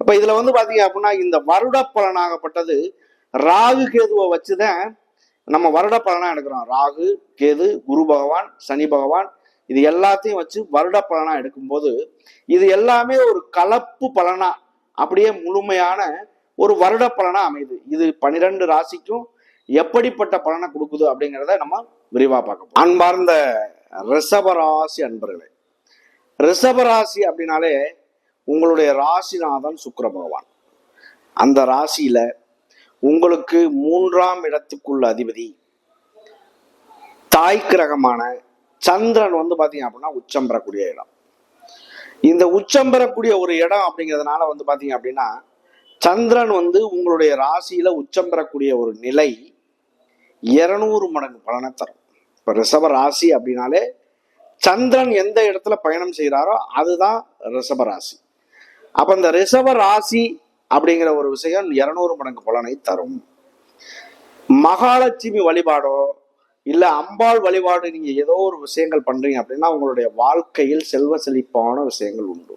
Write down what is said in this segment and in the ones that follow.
அப்ப இதுல வந்து பாத்தீங்க அப்படின்னா இந்த வருட பலனாகப்பட்டது ராகு கேதுவை வச்சுதான் நம்ம வருட பலனா எடுக்கிறோம். ராகு கேது குரு பகவான் சனி பகவான் இது எல்லாத்தையும் வச்சு வருட பலனா எடுக்கும்போது இது எல்லாமே ஒரு கலப்பு பலனா அப்படியே முழுமையான ஒரு வருட பலனா அமையுது. இது பனிரெண்டு ராசிக்கும் எப்படிப்பட்ட பலனை கொடுக்குது அப்படிங்கிறத நம்ம விரிவா பார்க்க அன்பார்ந்த ரிஷபராசி அன்பர்களே ரிஷபராசி அப்படின்னாலே உங்களுடைய ராசிநாதன் சுக்கர பகவான். அந்த ராசியில உங்களுக்கு மூன்றாம் இடத்துக்குள்ள அதிபதி தாய் கிரகமான சந்திரன் வந்து பாத்தீங்க அப்படின்னா உச்சம் பெறக்கூடிய இடம். இந்த உச்சம் பெறக்கூடிய ஒரு இடம் அப்படிங்கிறதுனால வந்து பாத்தீங்க அப்படின்னா சந்திரன் வந்து உங்களுடைய ராசியில உச்சம் பெறக்கூடிய ஒரு நிலை இருநூறு மடங்கு பலனை தரும். இப்ப ரிஷப ராசி அப்படின்னாலே சந்திரன் எந்த இடத்துல பயணம் செய்கிறாரோ அதுதான் ரிஷப ராசி. அப்ப இந்த ரிசவ ராசி அப்படிங்கிற ஒரு விஷயம் இருநூறு மடங்கு பலனை தரும். மகாலட்சுமி வழிபாடோ இல்ல அம்பாள் வழிபாடு நீங்க ஏதோ ஒரு விஷயங்கள் பண்றீங்க அப்படின்னா உங்களுடைய வாழ்க்கையில் செல்வ செழிப்பான விஷயங்கள் உண்டு.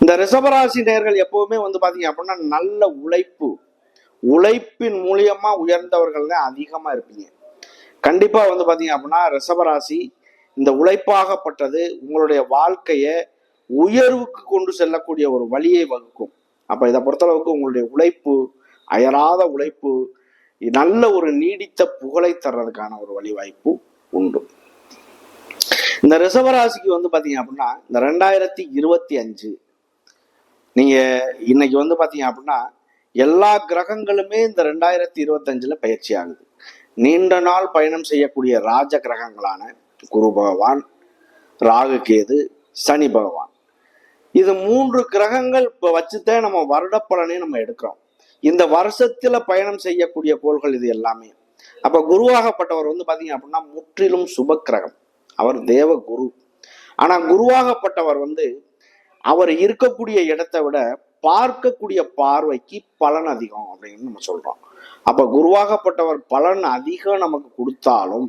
இந்த ரிஷபராசி நேர்கள் எப்பவுமே வந்து பாத்தீங்க அப்படின்னா நல்ல உழைப்பு. உழைப்பின் மூலியமா உயர்ந்தவர்கள் தான் அதிகமா இருப்பீங்க. கண்டிப்பா வந்து பாத்தீங்க அப்படின்னா ரிஷபராசி இந்த உழைப்பாகப்பட்டது உங்களுடைய வாழ்க்கையை உயர்வுக்கு கொண்டு செல்லக்கூடிய ஒரு வழியை வகுக்கும். அப்ப இதை பொறுத்தளவுக்கு உங்களுடைய உழைப்பு அயராத உழைப்பு நல்ல ஒரு நீடித்த புகழை தர்றதுக்கான ஒரு வழி வாய்ப்பு உண்டு. இந்த ரிசவராசிக்கு வந்து பாத்தீங்க அப்படின்னா இந்த ரெண்டாயிரத்தி இருபத்தி அஞ்சு நீங்க இன்னைக்கு வந்து பாத்தீங்க அப்படின்னா எல்லா கிரகங்களுமே இந்த ரெண்டாயிரத்தி இருபத்தஞ்சில் பயிற்சி ஆகுது. நீண்ட நாள் பயணம் செய்யக்கூடிய ராஜ கிரகங்களான குரு பகவான் ராகு கேது சனி பகவான். இது மூன்று கிரகங்கள் இப்போ வச்சுதான் நம்ம வருட பலனே நம்ம எடுக்கிறோம். இந்த வருஷத்துல பயணம் செய்யக்கூடிய கோள்கள் இது எல்லாமே. அப்ப குருவாகப்பட்டவர் வந்து பாத்தீங்க அப்படின்னா முற்றிலும் சுப கிரகம் அவர் தேவ குரு. ஆனா குருவாகப்பட்டவர் வந்து அவர் இருக்கக்கூடிய இடத்தை விட பார்க்கக்கூடிய பார்வைக்கு பலன் அதிகம் அப்படின்னு நம்ம சொல்றோம். அப்ப குருவாகப்பட்டவர் பலன் அதிகம் நமக்கு கொடுத்தாலும்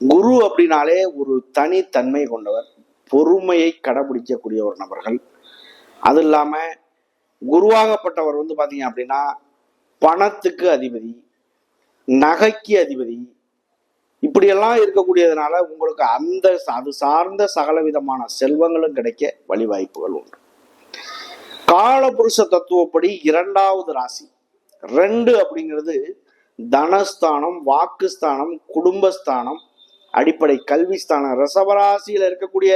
குரு அப்படின்னாலே ஒரு தனித்தன்மை கொண்டவர். பொறுமையை கடைபிடிக்கக்கூடிய ஒரு நபர்கள். அது இல்லாமல் குருவாகப்பட்டவர் வந்து பார்த்தீங்க அப்படின்னா பணத்துக்கு அதிபதி நகைக்கு அதிபதி இப்படியெல்லாம் இருக்கக்கூடியதுனால உங்களுக்கு அந்த அது சார்ந்த சகல விதமான செல்வங்களும் கிடைக்க வழிவாய்ப்புகள் உண்டு. காலபுருஷ தத்துவப்படி இரண்டாவது ராசி. ரெண்டு அப்படிங்கிறது தனஸ்தானம் வாக்குஸ்தானம் குடும்பஸ்தானம் அடிப்படை கல்வி ஸ்தானம் ரசவராசியில் இருக்கக்கூடிய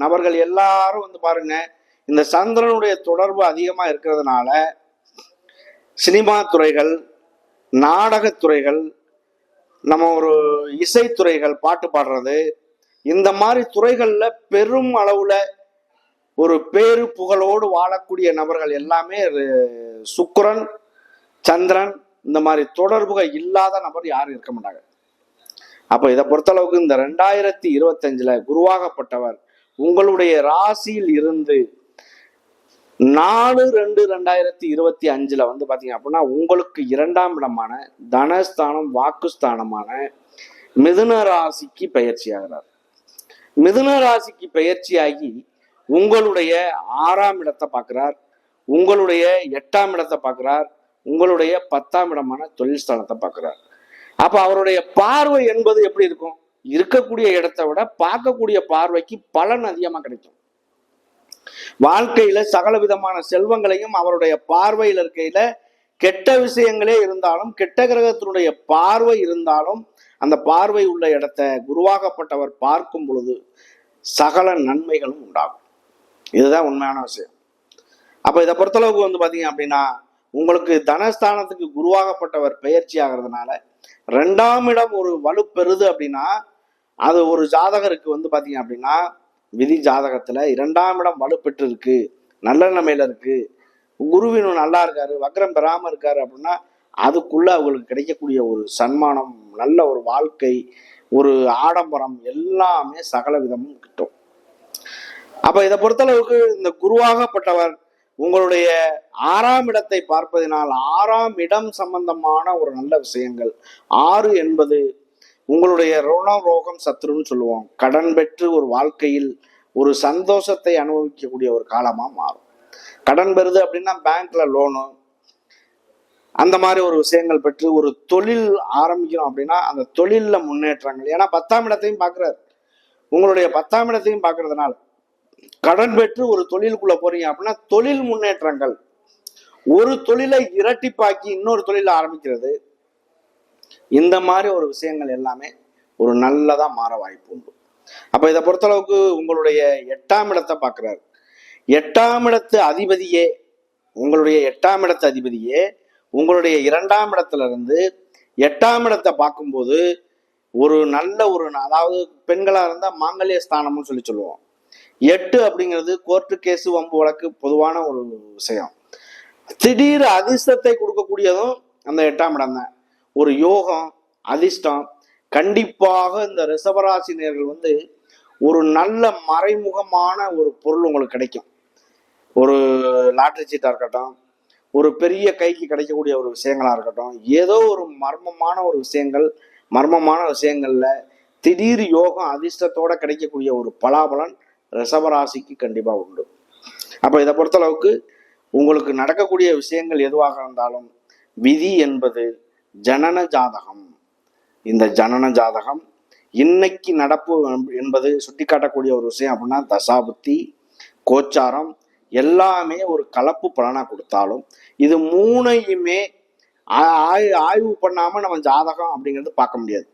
நபர்கள் எல்லாரும் வந்து பாருங்க இந்த சந்திரனுடைய தொடர்பு அதிகமா இருக்கிறதுனால சினிமா துறைகள் நாடகத்துறைகள் நம்ம ஒரு இசைத்துறைகள் பாட்டு பாடுறது இந்த மாதிரி துறைகள்ல பெரும் அளவுல ஒரு பேரு புகழோடு வாழக்கூடிய நபர்கள் எல்லாமே சுக்கரன் சந்திரன் இந்த மாதிரி தொடர்புகள் இல்லாத நபர் யாரும் இருக்க மாட்டாங்க. அப்ப இதை பொறுத்தளவுக்கு இந்த ரெண்டாயிரத்தி இருபத்தஞ்சுல குருவாகப்பட்டவர் உங்களுடைய ராசியில் இருந்து நாலு ரெண்டு ரெண்டாயிரத்தி இருபத்தி அஞ்சுல வந்து பாத்தீங்க அப்படின்னா உங்களுக்கு இரண்டாம் இடமான தனஸ்தானம் வாக்குஸ்தானமான மிதுன ராசிக்கு பயிற்சி ஆகிறார். மிதுன ராசிக்கு பயிற்சியாகி உங்களுடைய ஆறாம் இடத்தை பார்க்கிறார் உங்களுடைய எட்டாம் இடத்தை பார்க்கிறார் உங்களுடைய பத்தாம் இடமான தொழில் ஸ்தானத்தை பார்க்கிறார். அப்ப அவருடைய பார்வை என்பது எப்படி இருக்கும்? இருக்கக்கூடிய இடத்தை விட பார்க்கக்கூடிய பார்வைக்கு பலன் அதிகமா கிடைக்கும். வாழ்க்கையில சகல விதமான செல்வங்களையும் அவருடைய பார்வையில் இருக்கையில கெட்ட விஷயங்களே இருந்தாலும் கெட்ட கிரகத்தினுடைய பார்வை இருந்தாலும் அந்த பார்வை உள்ள இடத்தை குருவாகப்பட்டவர் பார்க்கும் பொழுது சகல நன்மைகளும் உண்டாகும். இதுதான் உண்மையான விஷயம். அப்ப இதை பொறுத்தளவுக்கு வந்து பாத்தீங்க அப்படின்னா உங்களுக்கு தனஸ்தானத்துக்கு குருவாகப்பட்டவர் பயிற்சி ஆகிறதுனால ரெண்டாம் இடம் ஒரு வலுப்பெறுது அப்படின்னா அது ஒரு ஜாதகருக்கு வந்து பார்த்தீங்க அப்படின்னா விதி ஜாதகத்தில் இரண்டாம் இடம் வலுப்பெற்று இருக்கு நல்ல நிலைமையில இருக்கு. குருவினும் நல்லா இருக்காரு வக்ரம் பெறாம இருக்காரு அப்படின்னா அதுக்குள்ள அவங்களுக்கு கிடைக்கக்கூடிய ஒரு சன்மானம் நல்ல ஒரு வாழ்க்கை ஒரு ஆடம்பரம் எல்லாமே சகல விதமும் கிட்டும். அப்ப இதை பொறுத்தளவுக்கு இந்த குருவாகப்பட்டவர் உங்களுடைய ஆறாம் இடத்தை பார்ப்பதினால் ஆறாம் இடம் சம்பந்தமான ஒரு நல்ல விஷயங்கள் ஆறு என்பது உங்களுடைய ரோணம் ரோகம் சத்ருன்னு சொல்லுவோம். கடன் பெற்று ஒரு வாழ்க்கையில் ஒரு சந்தோஷத்தை அனுபவிக்கக்கூடிய ஒரு காலமாக மாறும். கடன் பெறுது அப்படின்னா பேங்க்ல லோனு. அந்த மாதிரி ஒரு விஷயங்கள் பெற்று ஒரு தொழில் ஆரம்பிக்கிறோம் அப்படின்னா அந்த தொழிலில் முன்னேற்றங்கள். ஏன்னா பத்தாம் இடத்தையும் பார்க்குறாரு உங்களுடைய பத்தாம் இடத்தையும் பார்க்கறதுனால கடன் பெற்று ஒரு தொழிலுக்குள்ள போறீங்க அப்படின்னா தொழில் முன்னேற்றங்கள். ஒரு தொழிலை இரட்டிப்பாக்கி இன்னொரு தொழில ஆரம்பிக்கிறது. இந்த மாதிரி ஒரு விஷயங்கள் எல்லாமே ஒரு நல்லதாக மாற வாய்ப்பு உண்டு. அப்போ இதை பொறுத்தளவுக்கு உங்களுடைய எட்டாம் இடத்தை பார்க்குறாரு. எட்டாம் இடத்து அதிபதியே உங்களுடைய எட்டாம் இடத்து அதிபதியே உங்களுடைய இரண்டாம் இடத்துல இருந்து எட்டாம் இடத்தை பார்க்கும்போது ஒரு நல்ல ஒரு அதாவது பெண்களாக இருந்தால் மாங்கல்ய ஸ்தானம்னு சொல்லி சொல்லுவோம். எட்டு அப்படிங்கிறது கோர்ட்டு கேஸு வம்பு வழக்கு பொதுவான ஒரு விஷயம். திடீர் அதிர்ஷ்டத்தை கொடுக்கக்கூடியதும் அந்த எட்டாம் இடம் தான். ஒரு யோகம் அதிர்ஷ்டம் கண்டிப்பாக இந்த ரிஷபராசினியர்கள் வந்து ஒரு நல்ல மறைமுகமான ஒரு பொருள் உங்களுக்கு கிடைக்கும். ஒரு லாட்ரி சீட்டாக இருக்கட்டும் ஒரு பெரிய கைக்கு கிடைக்கக்கூடிய ஒரு விஷயங்களாக இருக்கட்டும் ஏதோ ஒரு மர்மமான ஒரு விஷயங்கள் மர்மமான விஷயங்களில் திடீர் யோகம் அதிர்ஷ்டத்தோட கிடைக்கக்கூடிய ஒரு பலாபலன் ரிஷபராசிக்கு கண்டிப்பாக உண்டு. அப்போ இதை பொறுத்தளவுக்கு உங்களுக்கு நடக்கக்கூடிய விஷயங்கள் எதுவாக இருந்தாலும் விதி என்பது ஜனன ஜாதகம். இந்த ஜனன ஜாதகம் இன்னைக்கு நடப்பு என்பது சுட்டிக்காட்டக்கூடிய ஒரு விஷயம் அப்படின்னா தசாபுத்தி கோச்சாரம் எல்லாமே ஒரு கலப்பு பலனாக கொடுத்தாலும் இது மூணையுமே ஆய்- ஆய்வு பண்ணாமல் நம்ம ஜாதகம் அப்படிங்கிறது பார்க்க முடியாது.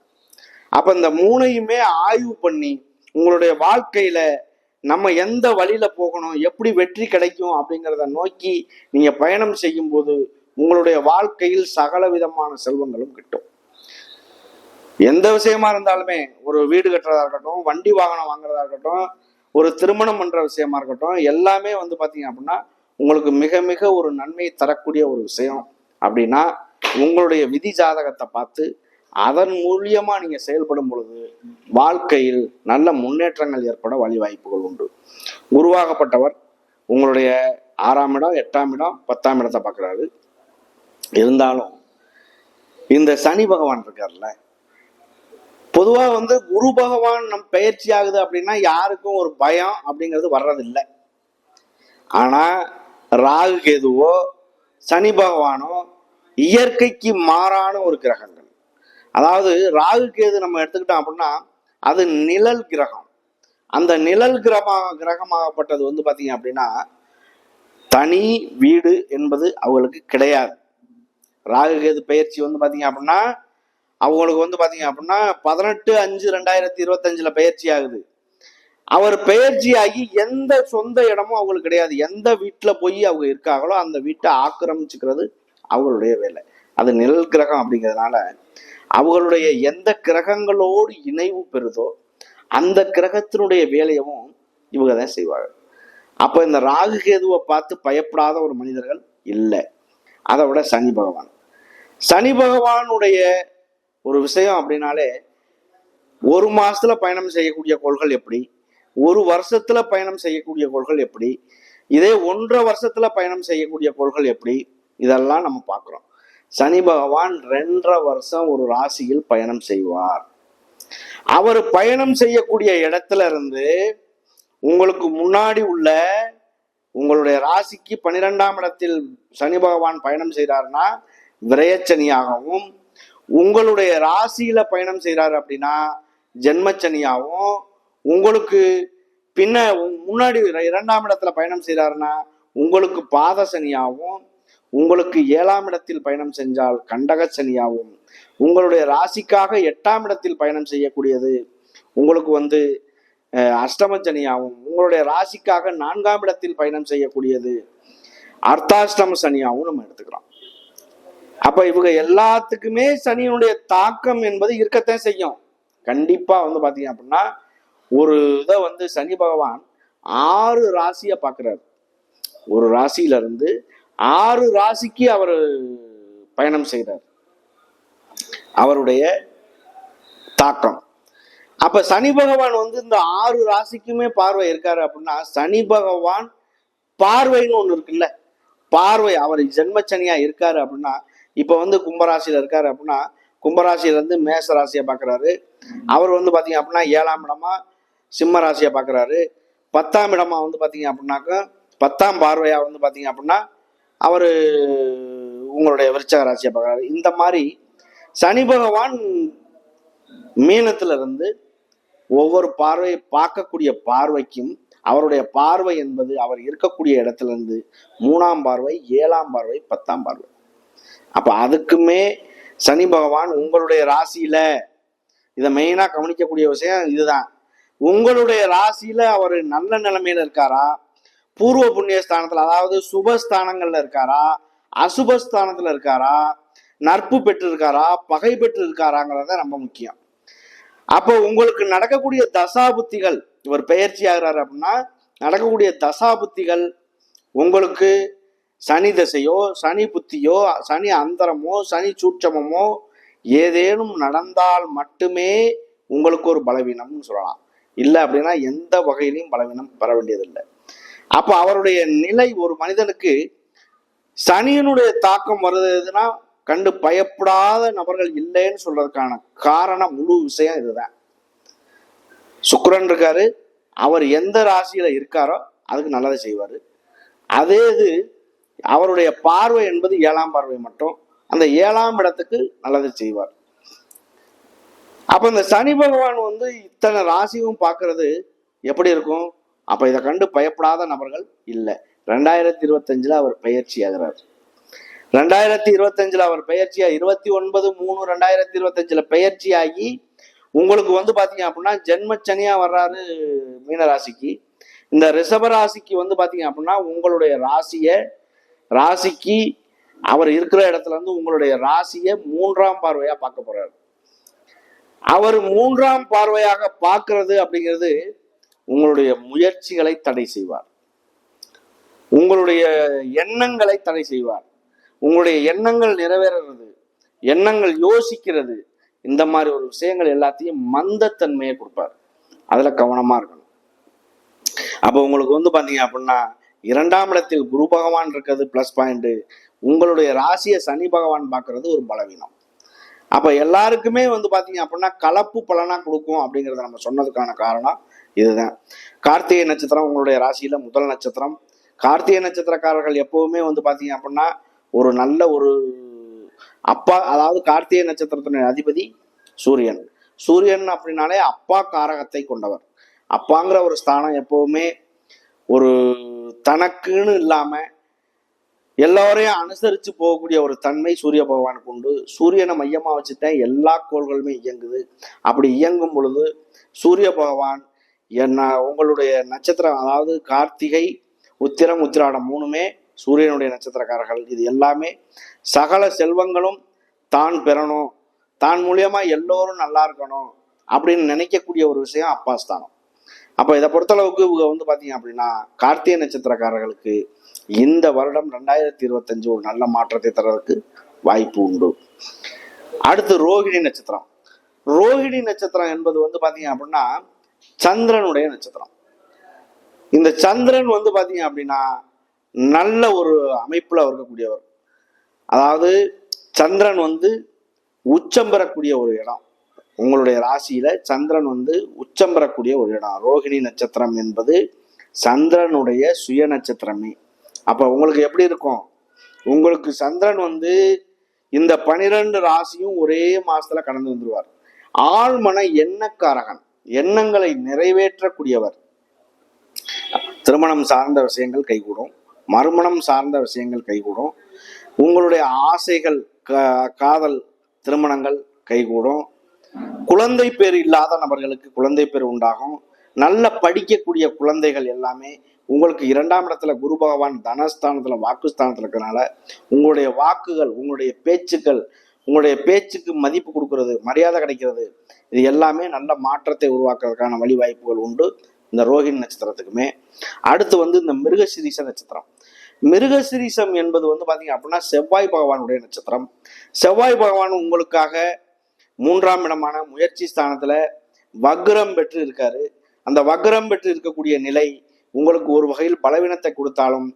அப்போ இந்த மூணையுமே ஆய்வு பண்ணி உங்களுடைய வாழ்க்கையில் நம்ம எந்த வழியில் போகணும் எப்படி வெற்றி கிடைக்கும் அப்படிங்கிறத நோக்கி நீங்கள் பயணம் செய்யும் போது உங்களுடைய வாழ்க்கையில் சகல விதமான செல்வங்களும் கிட்டும். எந்த விஷயமா இருந்தாலுமே ஒரு வீடு கட்டுறதா இருக்கட்டும் வண்டி வாகனம் வாங்குறதா இருக்கட்டும் ஒரு திருமணம் பண்ற விஷயமா இருக்கட்டும் எல்லாமே வந்து பாத்தீங்க அப்படின்னா உங்களுக்கு மிக மிக ஒரு நன்மை தரக்கூடிய ஒரு விஷயம். அப்படின்னா உங்களுடைய விதி ஜாதகத்தை பார்த்து அதன் மூலியமா நீங்க செயல்படும் பொழுது வாழ்க்கையில் நல்ல முன்னேற்றங்கள் ஏற்பட வழி வாய்ப்புகள் உண்டு. உருவாகப்பட்டவர் உங்களுடைய ஆறாம் இடம் எட்டாம் இடம் பத்தாம் இடத்தை பார்க்குறாரு இருந்தாலும் இந்த சனி பகவான் இருக்கார்ல பொதுவாக வந்து குரு பகவான் நம் பயிற்சி ஆகுது அப்படின்னா யாருக்கும் ஒரு பயம் அப்படிங்கிறது வர்றதில்லை. ஆனால் ராகு கேதுவோ சனி பகவானோ இயற்கைக்கு மாறான ஒரு கிரகங்கள். அதாவது ராகு கேது நம்ம எடுத்துக்கிட்டோம் அப்படின்னா அது நிழல் கிரகம். அந்த நிழல் கிரகமாக கிரகமாகப்பட்டது வந்து பார்த்தீங்க அப்படின்னா தனி வீடு என்பது அவங்களுக்கு கிடையாது. ராகு கேது பயிற்சி வந்து பாத்தீங்க அப்படின்னா அவங்களுக்கு வந்து பாத்தீங்க அப்படின்னா பதினெட்டு அஞ்சு ரெண்டாயிரத்தி இருபத்தஞ்சுல பயிற்சி ஆகுது. அவர் பயிற்சி ஆகி எந்த சொந்த இடமும் அவங்களுக்கு கிடையாது. எந்த வீட்டுல போய் அவங்க இருக்காங்களோ அந்த வீட்டை ஆக்கிரமிச்சுக்கிறது அவங்களுடைய வேலை. அது நிழல் கிரகம் அப்படிங்கிறதுனால அவங்களுடைய எந்த கிரகங்களோடு இணைவு பெறுதோ அந்த கிரகத்தினுடைய வேலையவும் இவங்க தான் செய்வாங்க. அப்போ இந்த ராகு கேதுவை பார்த்து பயப்படாத ஒரு மனிதர்கள் இல்லை. அதை விட சனி பகவான். சனி பகவானுடைய ஒரு விஷயம் அப்படின்னாலே ஒரு மாசத்துல பயணம் செய்யக்கூடிய கோள்கள் எப்படி? ஒரு வருஷத்துல பயணம் செய்யக்கூடிய கோள்கள் எப்படி? இதே ஒன்றரை வருஷத்துல பயணம் செய்யக்கூடிய கோள்கள் எப்படி? இதெல்லாம் நம்ம பார்க்குறோம். சனி பகவான் ரெண்டரை வருஷம் ஒரு ராசியில் பயணம் செய்வார். அவர் பயணம் செய்யக்கூடிய இடத்துல இருந்து உங்களுக்கு முன்னாடி உள்ள உங்களுடைய ராசிக்கு பன்னிரெண்டாம் இடத்தில் சனி பகவான் பயணம் செய்கிறாருன்னா விரயச்சனியாகவும் உங்களுடைய ராசியில பயணம் செய்கிறாரு அப்படின்னா ஜென்மச்சனியாகவும் உங்களுக்கு பின்ன உ- முன்னாடி இரண்டாம் இடத்துல பயணம் செய்கிறாருன்னா உங்களுக்கு பாத சனியாகவும் உங்களுக்கு ஏழாம் இடத்தில் பயணம் செஞ்சால் கண்டக சனியாகவும் உங்களுடைய ராசிக்காக எட்டாம் இடத்தில் பயணம் செய்யக்கூடியது உங்களுக்கு வந்து அஷ்டமச்சனியாகவும் சனியாகவும் உங்களுடைய ராசிக்காக நான்காம் இடத்தில் பயணம் செய்யக்கூடியது அர்த்தாஷ்டம சனியாகவும் நம்ம எடுத்துக்கிறோம். அப்ப இவங்க எல்லாத்துக்குமே சனியினுடைய தாக்கம் என்பது இருக்கத்தான் செய்யும். கண்டிப்பா வந்து பாத்தீங்க அப்படின்னா ஒரு இதை வந்து சனி பகவான் ஆறு ராசியை பார்க்கிறார் ஒரு ராசியில இருந்து ஆறு ராசிக்கு அவர் பயணம் செய்கிறார் அவருடைய தாக்கம். அப்ப சனி பகவான் வந்து இந்த ஆறு ராசிக்குமே பார்வை இருக்காரு அப்படின்னா சனி பகவான் பார்வைன்னு ஒன்று இருக்குல்ல. பார்வை அவர் ஜென்மச்சனியா இருக்காரு அப்படின்னா இப்போ வந்து கும்பராசியில் இருக்காரு அப்படின்னா கும்பராசியிலேருந்து மேச ராசியை பார்க்குறாரு அவர் வந்து பார்த்தீங்க அப்படின்னா ஏழாம் இடமா சிம்ம ராசியை பார்க்குறாரு பத்தாம் இடமா வந்து பார்த்தீங்க அப்படின்னாக்க பத்தாம் பார்வையாக வந்து பார்த்தீங்க அப்படின்னா அவர் உங்களுடைய விருச்சக ராசியை பார்க்குறாரு இந்த மாதிரி சனி பகவான் மீனத்துல இருந்து ஒவ்வொரு பார்வை பார்க்கக்கூடிய பார்வைக்கும் அவருடைய பார்வை என்பது அவர் இருக்கக்கூடிய இடத்துல இருந்து மூணாம் பார்வை ஏழாம் பார்வை பத்தாம் பார்வை. அப்ப அதுக்குமே சனி பகவான் உங்களுடைய ராசியில இதை மெயினா கவனிக்கக்கூடிய விஷயம் இதுதான். உங்களுடைய ராசியில அவர் நல்ல நிலைமையில இருக்காரா? பூர்வ புண்ணிய ஸ்தானத்தில் அதாவது சுபஸ்தானங்கள்ல இருக்காரா? அசுபஸ்தானத்துல இருக்காரா? நட்பு பெற்று இருக்காரா பகை பெற்று இருக்காராங்கிறது ரொம்ப முக்கியம். அப்போ உங்களுக்கு நடக்கக்கூடிய தசாபுத்திகள் இவர் பெயர்ச்சி ஆகிறாரு அப்படின்னா நடக்கக்கூடிய தசாபுத்திகள் உங்களுக்கு சனி தசையோ சனி புத்தியோ சனி அந்தரமோ சனி சூட்சமமோ ஏதேனும் நடந்தால் மட்டுமே உங்களுக்கு ஒரு பலவீனம்னு சொல்லலாம். இல்லை அப்படின்னா எந்த வகையிலையும் பலவீனம் பெற வேண்டியதில்லை. அப்போ அவருடைய நிலை ஒரு மனிதனுக்கு சனியினுடைய தாக்கம் வருதுன்னா கண்டு பயப்படாத நபர்கள் இல்லைன்னு சொல்றதுக்கான காரணம் முழு விஷயம் இதுதான். சுக்கரன் இருக்காரு. அவர் எந்த ராசியில இருக்காரோ அதுக்கு நல்லதை செய்வார். அதே இது அவருடைய பார்வை என்பது ஏழாம் பார்வை மட்டும். அந்த ஏழாம் இடத்துக்கு நல்லது செய்வார். அப்ப இந்த சனி பகவான் வந்து இத்தனை ராசியும் பார்க்கறது எப்படி இருக்கும்? அப்ப இதை கண்டு பயப்படாத நபர்கள் இல்லை. ரெண்டாயிரத்தி இருபத்தஞ்சுல அவர் பயிற்சி ஆகிறார் ரெண்டாயிரத்தி இருபத்தஞ்சுல அவர் பயிற்சியா? இருபத்தி ஒன்பது மூணு ரெண்டாயிரத்தி இருபத்தஞ்சுல பயிற்சி ஆகி உங்களுக்கு வந்து பாத்தீங்க அப்படின்னா ஜென்மச்சனியா வர்றாரு மீனராசிக்கு. இந்த ரிஷப ராசிக்கு வந்து பாத்தீங்க அப்படின்னா உங்களுடைய ராசியை ராசிக்கு அவர் இருக்கிற இடத்துல இருந்து உங்களுடைய ராசியை மூன்றாம் பார்வையா பார்க்க போறாரு. அவர் மூன்றாம் பார்வையாக பார்க்கறது அப்படிங்கிறது உங்களுடைய முயற்சிகளை தடை செய்வார். உங்களுடைய எண்ணங்களை தடை செய்வார். உங்களுடைய எண்ணங்கள் நிறைவேறது எண்ணங்கள் யோசிக்கிறது இந்த மாதிரி ஒரு விஷயங்கள் எல்லாத்தையும் மந்தத்தன்மையை கொடுப்பார். அதுல கவனமா இருக்கணும். அப்போ உங்களுக்கு வந்து பாத்தீங்க அப்படின்னா இரண்டாம் இடத்தில் குரு பகவான் இருக்கிறது ப்ளஸ் பாயிண்ட் உங்களுடைய ராசியை சனி பகவான் பார்க்கறது ஒரு பலவீனம். அப்ப எல்லாருக்குமே வந்து பாத்தீங்க அப்படின்னா கலப்பு பலனா கொடுக்கும் அப்படிங்கறத நம்ம சொன்னதுக்கான காரணம் இதுதான். கார்த்திகை நட்சத்திரம் உங்களுடைய ராசியில முதல் நட்சத்திரம். கார்த்திகை நட்சத்திரக்காரர்கள் எப்பவுமே வந்து பாத்தீங்க அப்படின்னா ஒரு நல்ல ஒரு அப்பா அதாவது கார்த்திகை நட்சத்திரத்தினுடைய அதிபதி சூரியன். சூரியன் அப்படின்னாலே அப்பா காரகத்தை கொண்டவர். அப்பாங்கிற ஒரு ஸ்தானம் எப்பவுமே ஒரு தனக்குன்னு இல்லாம எல்லோரையும் அனுசரித்து போகக்கூடிய ஒரு தன்மை சூரிய பகவானுக்கு உண்டு. சூரியனை மையமாக வச்சுட்டேன் எல்லா கோள்களுமே இயங்குது. அப்படி இயங்கும் பொழுது சூரிய பகவான் என்ன உங்களுடைய நட்சத்திரம் அதாவது கார்த்திகை உத்திரம் உத்திராடம் மூணுமே சூரியனுடைய நட்சத்திரக்காரர்கள். இது எல்லாமே சகல செல்வங்களும் தான் பெறணும். தான் மூலியமாக எல்லோரும் நல்லா இருக்கணும் அப்படின்னு நினைக்கக்கூடிய ஒரு விஷயம் அப்பாஸ்தானம் அப்போ இதை பொறுத்தளவுக்கு இவங்க வந்து பார்த்தீங்க அப்படின்னா கார்த்திகை நட்சத்திரக்காரர்களுக்கு இந்த வருடம் ரெண்டாயிரத்தி இருபத்தஞ்சு ஒரு நல்ல மாற்றத்தை தர்றதுக்கு வாய்ப்பு உண்டு. அடுத்து ரோகிணி நட்சத்திரம். ரோகிணி நட்சத்திரம் என்பது வந்து பார்த்தீங்க அப்படின்னா சந்திரனுடைய நட்சத்திரம். இந்த சந்திரன் வந்து பார்த்தீங்க அப்படின்னா நல்ல ஒரு அமைப்பில் இருக்கக்கூடியவர். அதாவது சந்திரன் வந்து உச்சம் பெறக்கூடிய ஒரு இடம். உங்களுடைய ராசியில சந்திரன் வந்து உச்சம் பெறக்கூடிய ஒரு இடம். ரோகிணி நட்சத்திரம் என்பது சந்திரனுடைய சுய நட்சத்திரமே. அப்ப உங்களுக்கு எப்படி இருக்கும்? உங்களுக்கு சந்திரன் வந்து இந்த பனிரெண்டு ராசியும் ஒரே மாசத்துல கடந்து வந்துருவார். ஆழ்மன எண்ணக்காரகன் எண்ணங்களை நிறைவேற்றக்கூடியவர். திருமணம் சார்ந்த விஷயங்கள் கைகூடும். மறுமணம் சார்ந்த விஷயங்கள் கைகூடும். உங்களுடைய ஆசைகள் கா- காதல் திருமணங்கள் கைகூடும். குழந்தை பேர் இல்லாத நபர்களுக்கு குழந்தை பேர் உண்டாகும். நல்ல படிக்கக்கூடிய குழந்தைகள் எல்லாமே உங்களுக்கு இரண்டாம் இடத்துல குரு பகவான் தனஸ்தானத்துல வாக்குஸ்தானத்துல இருக்கறனால உங்களுடைய வாக்குகள் உங்களுடைய பேச்சுக்கள் உங்களுடைய பேச்சுக்கு மதிப்பு கொடுக்கறது மரியாதை கிடைக்கிறது இது எல்லாமே நல்ல மாற்றத்தை உருவாக்குறதுக்கான வழி வாய்ப்புகள் உண்டு இந்த ரோஹிணி நட்சத்திரத்துக்குமே. அடுத்து வந்து இந்த மிருகசிரீச நட்சத்திரம். மிருகசிரீசம் என்பது வந்து பாத்தீங்க அப்படின்னா செவ்வாய் பகவானுடைய நட்சத்திரம். செவ்வாய் பகவான் உங்களுக்காக மூன்றாம் இடமான முயற்சி ஸ்தானத்துல வக்ரம் பெற்று இருக்காரு. அந்த வக்ரம் பெற்று இருக்கக்கூடிய நிலை உங்களுக்கு ஒரு வகையில் பலவீனத்தை கொடுத்தாலும்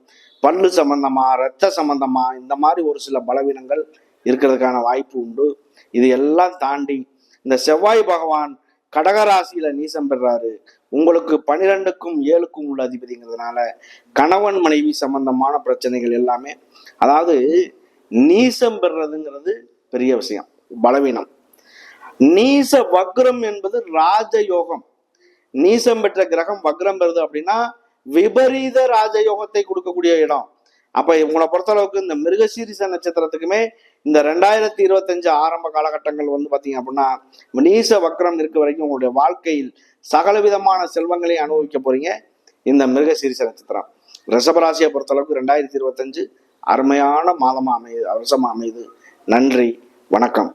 பல்லு சம்பந்தமா ரத்த சம்பந்தமா இந்த மாதிரி ஒரு சில பலவீனங்கள் இருக்கிறதுக்கான வாய்ப்பு உண்டு. இது எல்லாம் தாண்டி இந்த செவ்வாய் பகவான் கடகராசியில நீசம் பெறாரு. உங்களுக்கு பனிரெண்டுக்கும் ஏழுக்கும் உள்ள அதிபதிங்கிறதுனால கணவன் மனைவி சம்பந்தமான பிரச்சனைகள் எல்லாமே அதாவது நீசம் பெறுறதுங்கிறது பெரிய விஷயம் பலவீனம். நீச வக்ரம் என்பது ராஜயோகம். நீசம் பெற்ற கிரகம் வக்ரம் பெறுது அப்படின்னா விபரீத ராஜயோகத்தை கொடுக்கக்கூடிய இடம். அப்ப இவங்களை பொறுத்தளவுக்கு இந்த மிருகசீரிச நட்சத்திரத்துக்குமே இந்த ரெண்டாயிரத்தி இருபத்தஞ்சு ஆரம்ப காலகட்டங்கள் வந்து பாத்தீங்க அப்படின்னா நீச வக்ரம் இருக்க வரைக்கும் உங்களுடைய வாழ்க்கையில் சகல விதமான செல்வங்களை அனுபவிக்க போறீங்க இந்த மிருகசீரிச நட்சத்திரம். ரிஷபராசியை பொறுத்தளவுக்கு ரெண்டாயிரத்தி இருபத்தஞ்சு அருமையான மாதமா அமையுது அரசமா அமையுது. நன்றி வணக்கம்.